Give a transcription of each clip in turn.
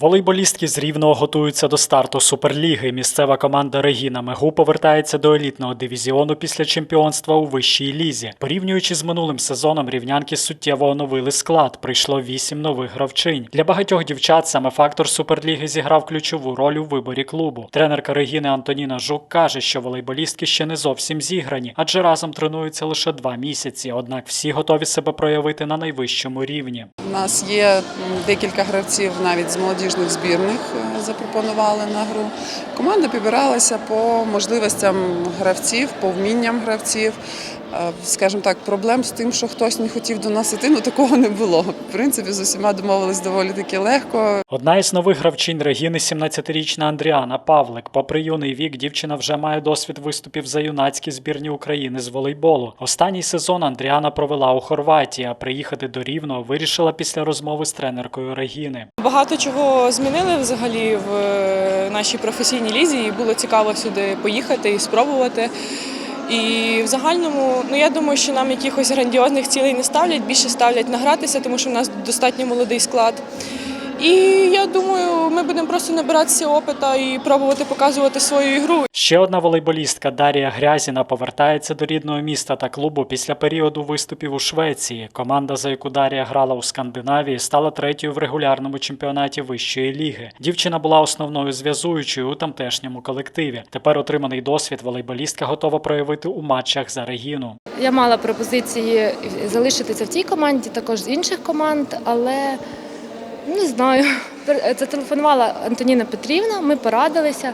Волейболістки з Рівного готуються до старту Суперліги. Місцева команда Регіна Мегу повертається до елітного дивізіону після чемпіонства у вищій лізі. Порівнюючи з минулим сезоном, рівнянки суттєво оновили склад. Прийшло вісім нових гравчинь. Для багатьох дівчат саме фактор Суперліги зіграв ключову роль у виборі клубу. Тренерка Регіни Антоніна Жук каже, що волейболістки ще не зовсім зіграні, адже разом тренуються лише два місяці. Однак всі готові себе проявити на найвищому рівні. У нас є декілька гравців навіть з молодіжних збірних е, запропонували на гру. Команда підбиралася по можливостям гравців, по вмінням гравців. Е, Скажімо так, проблем з тим, що хтось не хотів доносити, ну такого не було. В принципі, з усіма домовились доволі таки легко. Одна із нових гравчинь Регіни 17-річна Андріана Павлик. Попри юний вік, дівчина вже має досвід виступів за юнацькі збірні України з волейболу. Останній сезон Андріана провела у Хорватії, а приїхати до Рівного вирішила після розмови з тренеркою Регіни. Багато чого змінили взагалі в е, нашій професійній лізі, і було цікаво сюди поїхати і спробувати. І в загальному, ну я думаю, що нам якихось грандіозних цілей не ставлять, більше ставлять награтися, тому що в нас достатньо молодий склад. І я думаю, ми будемо просто набиратися опита і пробувати показувати свою ігру. Ще одна волейболістка Дарія Грязіна повертається до рідного міста та клубу після періоду виступів у Швеції. Команда, за яку Дарія грала у Скандинавії, стала третьою в регулярному чемпіонаті вищої ліги. Дівчина була основною зв'язуючою у тамтешньому колективі. Тепер отриманий досвід волейболістка готова проявити у матчах за Регіну. Я мала пропозиції залишитися в цій команді, також з інших команд, але не знаю. Зателефонувала Антоніна Петрівна, ми порадилися,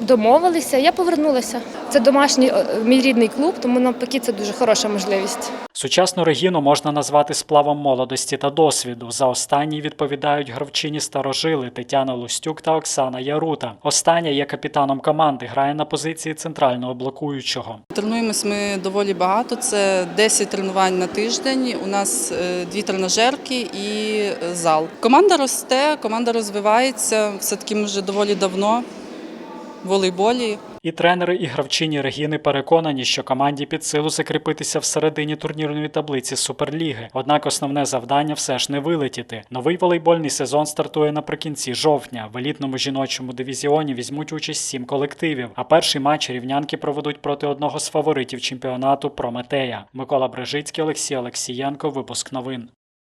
домовилися. Я повернулася. Це домашній е, мій рідний клуб, тому навпаки це дуже хороша можливість. Сучасну Регіну можна назвати сплавом молодості та досвіду. За останній відповідають гравчині старожили Тетяна Лустюк та Оксана Ярута. Остання є капітаном команди, грає на позиції центрального блокуючого. Тренуємось ми доволі багато. Це 10 тренувань на тиждень. У нас е, дві тренажерки і е, зал. Команда росте, команда розвивається. Все таки ми вже доволі давно волейболі. І тренери, і гравчині Регіни переконані, що команді під силу закріпитися всередині турнірної таблиці Суперліги. Однак основне завдання все ж не вилетіти. Новий волейбольний сезон стартує наприкінці жовтня. В елітному жіночому дивізіоні візьмуть участь сім колективів. А перший матч рівнянки проведуть проти одного з фаворитів чемпіонату Прометея. Микола Брежицький, Олексій Олексієнко. Випуск новин.